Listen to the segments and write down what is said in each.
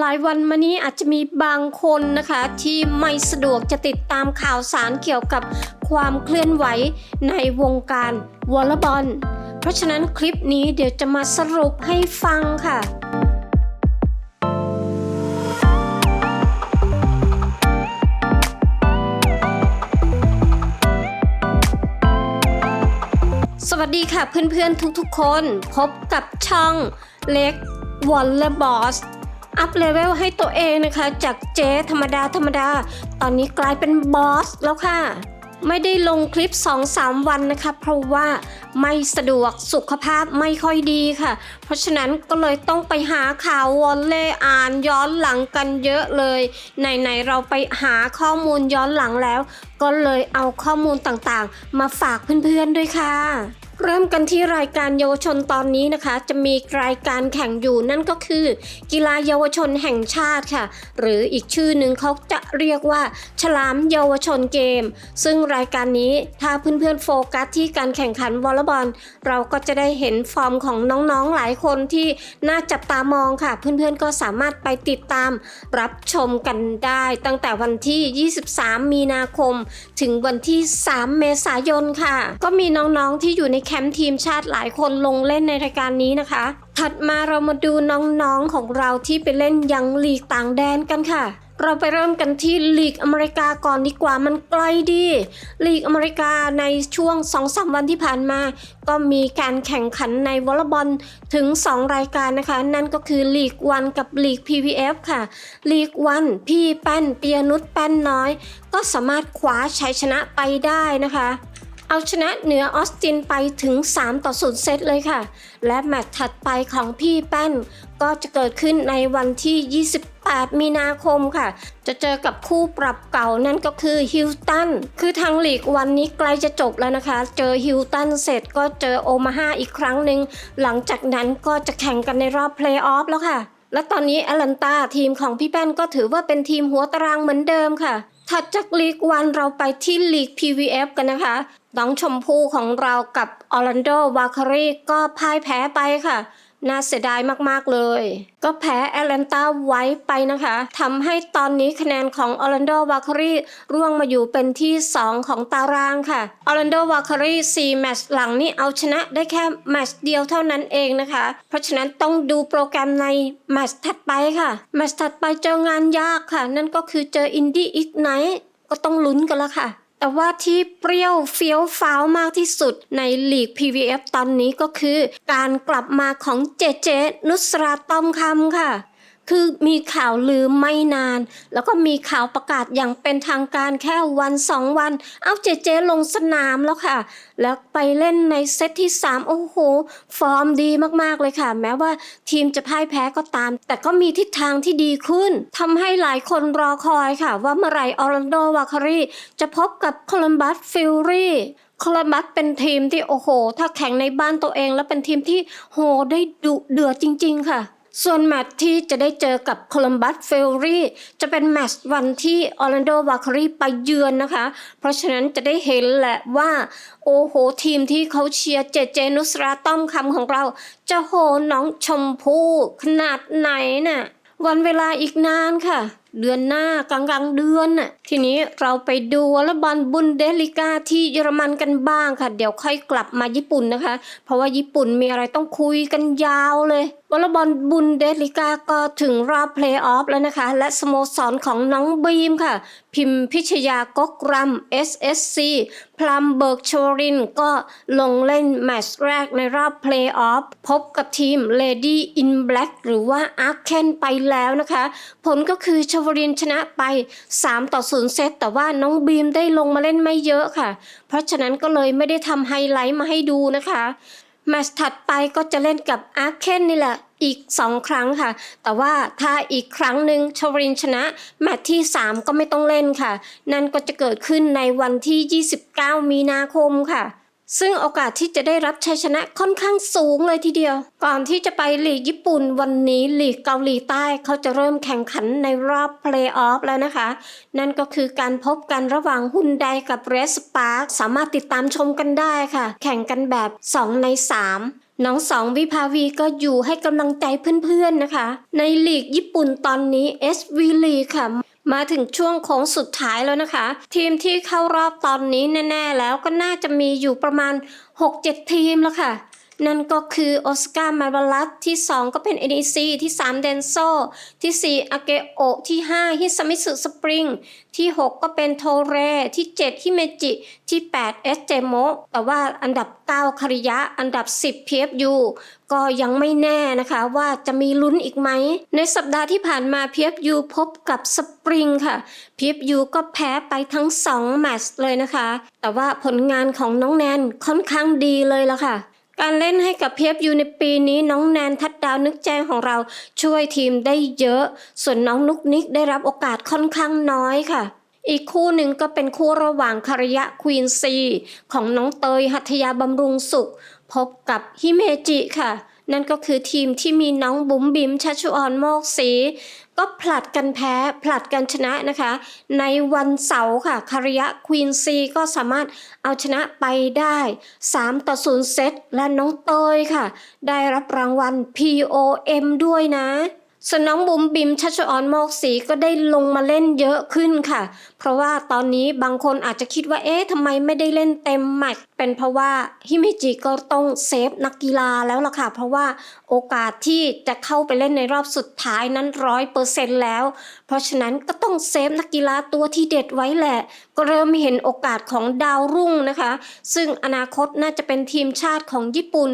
หลายวันมานี้อาจจะมีบางคนนะคะที่ไม่สะดวกจะติดตามข่าวสารเกี่ยวกับความเคลื่อนไหวในวงการวอลเลย์บอล เพราะฉะนั้นคลิปนี้เดี๋ยวจะมาสรุปให้ฟังค่ะสวัสดีค่ะเพื่อนๆทุกๆคน พบกับช่องเล็กวอลเลย์บอส อัพเลเวลให้ตัวเองนะคะ จากเจ๊ธรรมดาธรรมดา ตอนนี้กลายเป็นบอสแล้วค่ะ ไม่ได้ลงคลิป 2-3 วันนะคะ เพราะว่าไม่สะดวกสุขภาพไม่ค่อยดีค่ะ เพราะฉะนั้นก็เลยต้องไปหาข่าววอลเล่อ่านย้อนหลังกันเยอะเลย ไหนๆเราไปหาข้อมูลย้อนหลังแล้ว ก็เลยเอาข้อมูลต่างๆ มาฝากเพื่อนๆด้วยค่ะ เริ่มกันที่รายการเยาวชนตอนนี้นะคะ จะมีรายการแข่งอยู่นั่นก็คือ กีฬาเยาวชนแห่งชาติค่ะ หรืออีกชื่อหนึ่งเขาจะเรียกว่า ฉลามเยาวชนเกม ซึ่งรายการนี้ถ้าเพื่อนๆโฟกัสที่การแข่งขันวอลเลย์บอล เราก็จะได้เห็นฟอร์มของน้องๆหลายคนที่น่าจับตามองค่ะ เพื่อนๆก็สามารถไปติดตามรับชมกันได้ ตั้งแต่วันที่ 23 มีนาคม ถึงวันที่ 3 เมษายนค่ะ ก็มีน้องๆที่อยู่ในแมป์ทีมชาติหลายคนลงเล่นในรายการนี้นะคะ ถัดมาเรามาดูน้องๆของเราที่ไปเล่นยังลีกต่างแดนกันค่ะเราไปเริ่มกันที่ลีกอเมริกาก่อนดีกว่ามันไกลดีลีกอเมริกาในช่วง2-3วันที่ผ่านมา ก็มีการแข่งขันในวอลเลย์บอลถึง 2 รายการนะคะ นั่นก็คือลีกวันกับลีก PPF ค่ะลีกวันพี่แป้นเปียนุชแป้นน้อย ก็สามารถคว้าชัยชนะไปได้นะคะ เอาชนะเหนือออสตินไปถึง 3 ต่อ0เซตเลยค่ะ และแมตช์ถัดไปของพี่แป้น ก็จะเกิดขึ้นในวันที่ 28 มีนาคมค่ะ จะเจอกับคู่ปรับเก่านั่นก็คือฮิลตัน คือทางลีกวันนี้ใกล้จะจบแล้วนะคะ เจอฮิลตันเสร็จก็เจอโอมาฮาอีกครั้งหนึ่ง หลังจากนั้นก็จะแข่งกันในรอบเพลย์ออฟแล้วค่ะ และตอนนี้แอตแลนตาทีมของพี่แป้นก็ถือว่าเป็นทีมหัวตารางเหมือนเดิมค่ะถัดจากลีกวันเราไปที่ลีก PVF กันนะคะ น้องชมพู่ของเรากับออร์แลนโดวาคารีก็พ่ายแพ้ไปค่ะ น่าเสียดายมากๆเลย ก็แพ้แอตแลนตาไว้ไปนะคะทำให้ตอนนี้คะแนนของออร์แลนโดวาคารีร่วงมาอยู่เป็นที่ 2 ของตารางค่ะออร์แลนโดวาคารี4แมตช์หลังนี่เอาชนะได้แค่แมตช์เดียวเท่านั้นเองนะคะ เพราะฉะนั้นต้องดูโปรแกรมในแมตช์ถัดไปค่ะแมตช์ถัดไปเจองานยากค่ะ นั่นก็คือเจออินดี้อีกไนก็ต้องลุ้นกันละค่ะ แต่ว่าที่เปรี้ยวเฟี้ยวฟ้าวมากที่สุดในลีก PVF ตอนนี้ก็คือ การกลับมาของเจเจนุสราต้อมคำค่ะ คือมีข่าวลือไม่นาน แล้วก็มีข่าวประกาศอย่างเป็นทางการแค่วันสองวัน เอาเจเจลงสนามแล้วค่ะ แล้วไปเล่นในเซตที่ 3 โอ้โห ฟอร์มดีมากๆเลยค่ะ แม้ว่าทีมจะพ่ายแพ้ก็ตาม แต่ก็มีทิศทางที่ดีขึ้นทำให้หลายคนรอคอยค่ะ ว่าเมื่อไหร่ออร์แลนโดวาคารีจะพบกับโคลัมบัสฟิลลี่โคลัมบัสเป็นทีมที่โอ้โห ถ้าแข่งในบ้านตัวเองแล้วเป็นทีมที่โหได้ดุเดือดจริง ๆ ค่ะ ส่วนแมตช์ที่จะได้เจอกับโคลัมบัสเฟลรี่จะเป็นแมตช์วันที่ออร์แลนโดวาคารีไปเยือนนะคะ เพราะฉะนั้นจะได้เห็นแหละว่า โอ้โห ทีมที่เขาเชียร์เจเจนุสราต้อมคำของเรา จะโหน้องชมพู่ขนาดไหนน่ะวันเวลาอีกนานค่ะ เดือนหน้ากลางกลางเดือนน่ะทีนี้เราไปดูวอลลบอลบุนเดลิก้าที่เยอรมันกันบ้างค่ะ เดี๋ยวค่อยกลับมาญี่ปุ่นนะคะ เพราะว่าญี่ปุ่นมีอะไรต้องคุยกันยาวเลยวอลลย์บอลบุนเดลิก้าก็ถึงรอบเพลย์ออฟแล้วนะคะ และสโมสรของน้องบีมค่ะ พิมพิชยากกรำ SSC พลัมเบิร์กโชรินก็ลงเล่นแมตช์แรกในรอบเพลย์ออฟพบกับทีม Lady in Black หรือว่า a r k e n ไปแล้วนะคะ ผลก็คือชวรินชนะไป 3 ต่อ 0 เซต แต่ว่าน้องบีมได้ลงมาเล่นไม่เยอะค่ะ เพราะฉะนั้นก็เลยไม่ได้ทำไฮไลท์มาให้ดูนะคะแมตช์ถัดไปก็จะเล่นกับอาร์เคนนี่แหละอีก 2 ครั้งค่ะ แต่ว่าถ้าอีกครั้งหนึ่งชวรินชนะ แมตช์ที่ 3 ก็ไม่ต้องเล่นค่ะ นั่นก็จะเกิดขึ้นในวันที่ 29 มีนาคมค่ะ ซึ่งโอกาสที่จะได้รับชัยชนะค่อนข้างสูงเลยทีเดียว ก่อนที่จะไปลีกญี่ปุ่นวันนี้ลีกเกาหลีใต้เขาจะเริ่มแข่งขันในรอบเพลย์ออฟแล้วนะคะ นั่นก็คือการพบกันระหว่างฮุนไดกับเรสปาร์คสามารถติดตามชมกันได้ค่ะ แข่งกันแบบ 2 ใน 3น้องสองวิภาวีก็อยู่ให้กำลังใจเพื่อนๆนะคะ ในลีกญี่ปุ่นตอนนี้ SV League ค่ะ มาถึงช่วงโค้งสุดท้ายแล้วนะคะ ทีมที่เข้ารอบตอนนี้แน่ ๆ แล้วก็น่าจะมีอยู่ประมาณ 6-7 ทีมแล้วค่ะ นั่นก็คือออสการ์มาบาลัสที่ 2 ก็เป็น NEC ที่ 3 เดนโซ ที่ 4อาเกโอที่ 5 ฮิซามิสุสปริง ที่ 6 ก็เป็นโทเร ที่ 7 ฮิเมจิ ที่ 8 เอสเจโมแต่ว่าอันดับ 9 คาริยะ อันดับ 10 PFU ก็ยังไม่แน่นะคะว่าจะมีลุ้นอีกไหม ในสัปดาห์ที่ผ่านมา PFU พบกับสปริงค่ะ PFU ก็แพ้ไปทั้ง 2 แมตช์เลยนะคะ แต่ว่าผลงานของน้องแนนค่อนข้างดีเลยละค่ะ การเล่นให้กับ PFU ในปีนี้น้องแนนทัดดาวนึกแจ้งของเราช่วยทีมได้เยอะ ส่วนน้องนุกนิกได้รับโอกาสค่อนข้างน้อยค่ะ อีกคู่หนึ่งก็เป็นคู่ระหว่างคารยะควีนซีของน้องเตยหัตยาบำรุงสุข พบกับฮิเมจิค่ะ นั่นก็คือทีมที่มีน้องบุ๋มบิมชัชออนโมกศรี ก็ผลัดกันแพ้ผลัดกันชนะนะคะ ในวันเสาร์ค่ะคาริยะควีนซีก็สามารถเอาชนะไปได้ 3 ต่อ 0 เซตและน้องเตยค่ะ ได้รับรางวัล POM ด้วยนะ ส่วนน้องบุ๋มบิมชัชออนโมกศรีก็ได้ลงมาเล่นเยอะขึ้นค่ะ เพราะว่าตอนนี้บางคนอาจจะคิดว่าเอ๊ะทำไมไม่ได้เล่นเต็มแมตช์เป็นเพราะว่าฮิเมจิก็ต้องเซฟนักกีฬาแล้วล่ะค่ะ เพราะว่าโอกาสที่จะเข้าไปเล่นในรอบสุดท้ายนั้นร้อยเปอร์เซ็นต์แล้ว เพราะฉะนั้นก็ต้องเซฟนักกีฬาตัวที่เด็ดไว้แหละ ก็เริ่มเห็นโอกาสของดาวรุ่งนะคะ ซึ่งอนาคตน่าจะเป็นทีมชาติของญี่ปุ่น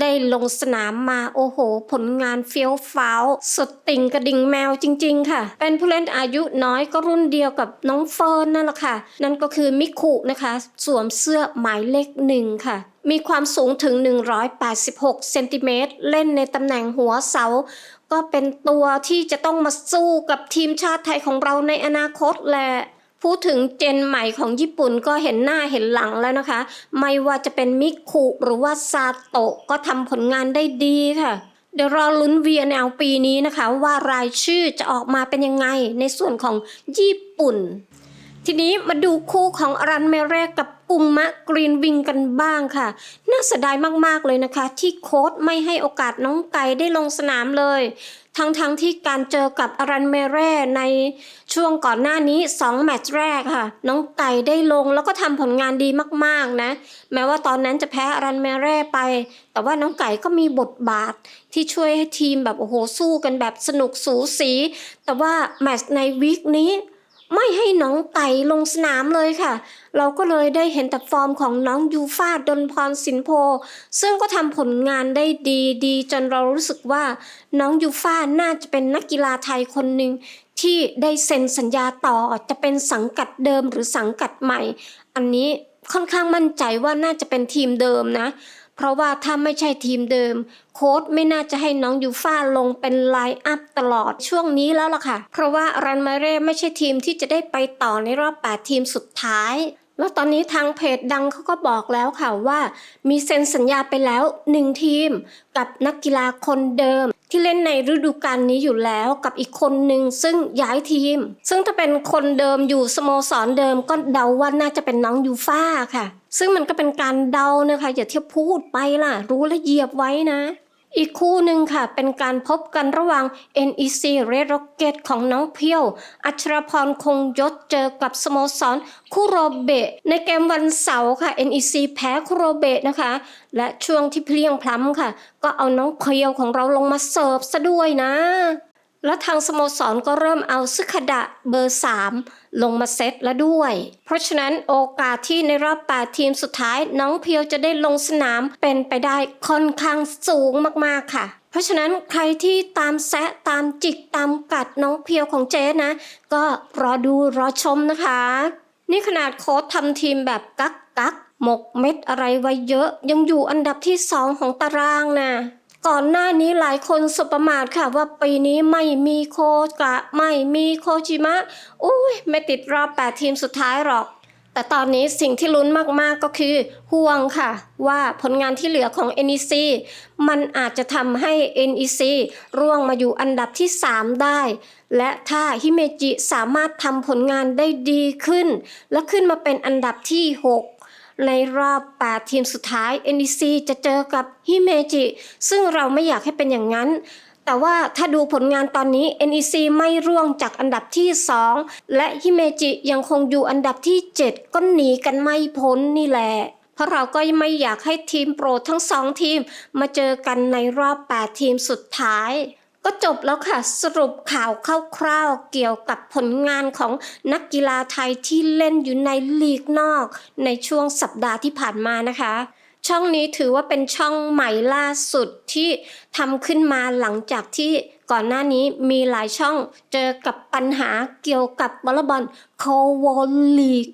ได้ลงสนามมาโอ้โห ผลงานเฟี้ยวฟ้าวสดติ่งกระดิ่งแมวจริง ๆ ค่ะ เป็นผู้เล่นอายุน้อยก็รุ่นเดียวกับน้องเฟิร์นนั่นแหละค่ะ นั่นก็คือมิคุนะคะ สวมเสื้อหมายเลขหนึ่งค่ะมีความสูงถึง 186 เซนติเมตร เล่นในตำแหน่งหัวเสา ก็เป็นตัวที่จะต้องมาสู้กับทีมชาติไทยของเราในอนาคตแหละ พูดถึงเจนใหม่ของญี่ปุ่นก็เห็นหน้าเห็นหลังแล้วนะคะ ไม่ว่าจะเป็นมิคุหรือว่าซาโตะก็ทำผลงานได้ดีค่ะ เดี๋ยวรอลุ้น VNL ปีนี้นะคะ ว่ารายชื่อจะออกมาเป็นยังไงในส่วนของญี่ปุ่น ทีนี้มาดูคู่ของอรันเมเรกกับกุมมะกรีนวิงกันบ้างค่ะ น่าเสียดายมากๆเลยนะคะ ที่โค้ชไม่ให้โอกาสน้องไก่ได้ลงสนามเลย ทั้งๆทที่การเจอกับอรันเมเร่ในช่วงก่อนหน้านี้ 2 แมตช์แรกค่ะ น้องไก่ได้ลงแล้วก็ทำผลงานดีมากๆนะ แม้ว่าตอนนั้นจะแพ้อรันเมเร่ไป แต่ว่าน้องไก่ก็มีบทบาทที่ช่วยให้ทีมแบบโอ้โหสู้กันแบบสนุกสูสี แต่ว่าแมตช์ในวีคนี้ ไม่ให้น้องไก่ลงสนามเลยค่ะ เราก็เลยได้เห็นแต่ฟอร์มของน้องยูฟาดนพรสินโพ ซึ่งก็ทำผลงานได้ดีดีจนเรารู้สึกว่า น้องยูฟาน่าจะเป็นนักกีฬาไทยคนหนึ่งที่ได้เซ็นสัญญาต่อจะเป็นสังกัดเดิมหรือสังกัดใหม่ อันนี้ค่อนข้างมั่นใจว่าน่าจะเป็นทีมเดิมนะ เพราะว่าถ้าไม่ใช่ทีมเดิม โค้ดไม่น่าจะให้น้องยูฟ่าลงเป็นไลน์อัพตลอดช่วงนี้แล้วล่ะค่ะ เพราะว่ารันมาเร่ไม่ใช่ทีมที่จะได้ไปต่อในรอบ 8 ทีมสุดท้าย แล้วตอนนี้ทางเพจดังเขาก็บอกแล้วค่ะว่า มีเซ็นสัญญาไปแล้ว1ทีม กับนักกีฬาคนเดิม ที่เล่นในฤดูกาลนี้อยู่แล้วกับอีกคนหนึ่งซึ่งย้ายทีม ซึ่งถ้าเป็นคนเดิมอยู่สโมสรเดิมก็เดาว่าน่าจะเป็นน้องยูฟ่าค่ะ ซึ่งมันก็เป็นการเดานะคะอย่าเที่ยวพูดไปล่ะ รู้และเหยียบไว้นะ อีกคู่หนึ่งค่ะเป็นการพบกันระหว่าง NEC Red Rocket ของน้องเพียว อัชรพรคงยศเจอกับสโมสรคุโรเบะ ในเกมวันเสาร์ค่ะ NEC แพ้คุโรเบะนะคะ และช่วงที่เพลียงพล้ำค่ะ ก็เอาน้องเพียวของเราลงมาเสิร์ฟซะด้วยนะ แล้วทางสโมสรก็เริ่มเอาซึคดะเบอร์ 3 ลงมาเซตแล้วด้วย เพราะฉะนั้นโอกาสที่ในรอบ 8 ทีมสุดท้าย น้องเพียวจะได้ลงสนามเป็นไปได้ค่อนข้างสูงมากๆค่ะ เพราะฉะนั้นใครที่ตามแซะตามจิกตามกัดน้องเพียวของเจ๊นะ ก็รอดูรอชมนะคะ นี่ขนาดโค้ชทำทีมแบบกักกักหมกเม็ดอะไรไว้เยอะ ยังอยู่อันดับที่สองของตารางนะ ก่อนหน้านี้หลายคนสบประมาทค่ะว่าปีนี้ไม่มีโคกะไม่มีโคจิมะอุ้ยไม่ติดรอบ 8 ทีมสุดท้ายหรอก แต่ตอนนี้สิ่งที่ลุ้นมากๆก็คือห่วงค่ะ ว่าผลงานที่เหลือของ NEC มันอาจจะทำให้ NEC ร่วงมาอยู่อันดับที่ 3 ได้ และถ้าฮิเมจิสามารถทำผลงานได้ดีขึ้น และขึ้นมาเป็นอันดับที่ 6 ในรอบ 8 ทีมสุดท้าย NEC จะเจอกับฮิเมจิ ซึ่งเราไม่อยากให้เป็นอย่างนั้น แต่ว่าถ้าดูผลงานตอนนี้ NEC ไม่ร่วงจากอันดับที่ 2 และฮิเมจิยังคงอยู่อันดับที่ 7 ก็หนีกันไม่พ้นนี่แหละเพราะเราก็ไม่อยากให้ทีมโปรทั้งสองทีม มาเจอกันในรอบ 8 ทีมสุดท้าย ก็จบแล้วค่ะ สรุปข่าวคร่าวๆเกี่ยวกับผลงานของนักกีฬาไทยที่เล่นอยู่ในลีกนอก ในช่วงสัปดาห์ที่ผ่านมานะคะ ช่องนี้ถือว่าเป็นช่องใหม่ล่าสุดที่ทำขึ้นมาหลังจากที่ก่อนหน้านี้มีหลายช่องเจอกับปัญหาเกี่ยวกับวอลเลย์บอลโควอลลีก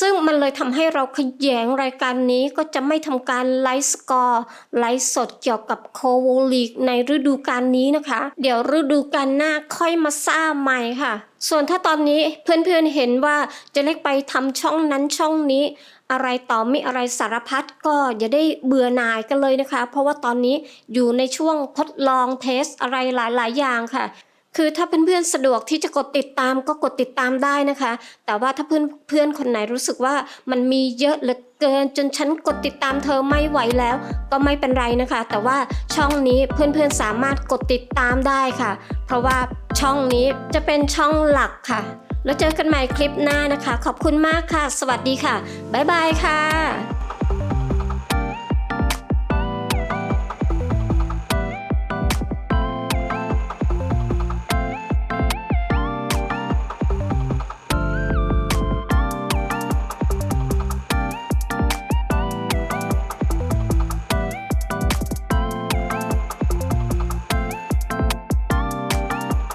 ซึ่งมันเลยทำให้เราขยงรายการนี้ก็จะไม่ทำการไลฟ์สกอร์ไลฟ์สดเกี่ยวกับโควลีกในฤดูกาลนี้นะคะ เดี๋ยวฤดูกาลหน้าค่อยมาซ่าใหม่ค่ะ ส่วนถ้าตอนนี้เพื่อนๆเห็นว่าจะเล็กไปทำช่องนั้นช่องนี้อะไรต่อมีอะไรสารพัดก็อย่าได้เบื่อหน่ายกันเลยนะคะ เพราะว่าตอนนี้อยู่ในช่วงทดลองเทสอะไรหลาย ๆ อย่างค่ะ คือถ้าเพื่อนๆสะดวกที่จะกดติดตามก็กดติดตามได้นะคะ แต่ว่าถ้าเพื่อนเพื่อนคนไหนรู้สึกว่ามันมีเยอะเหลือเกินจนฉันกดติดตามเธอไม่ไหวแล้ว ก็ไม่เป็นไรนะคะ แต่ว่าช่องนี้เพื่อนๆสามารถกดติดตามได้ค่ะ เพราะว่าช่องนี้จะเป็นช่องหลักค่ะ แล้วเจอกันใหม่คลิปหน้านะคะ ขอบคุณมากค่ะ สวัสดีค่ะบ๊ายบายค่ะ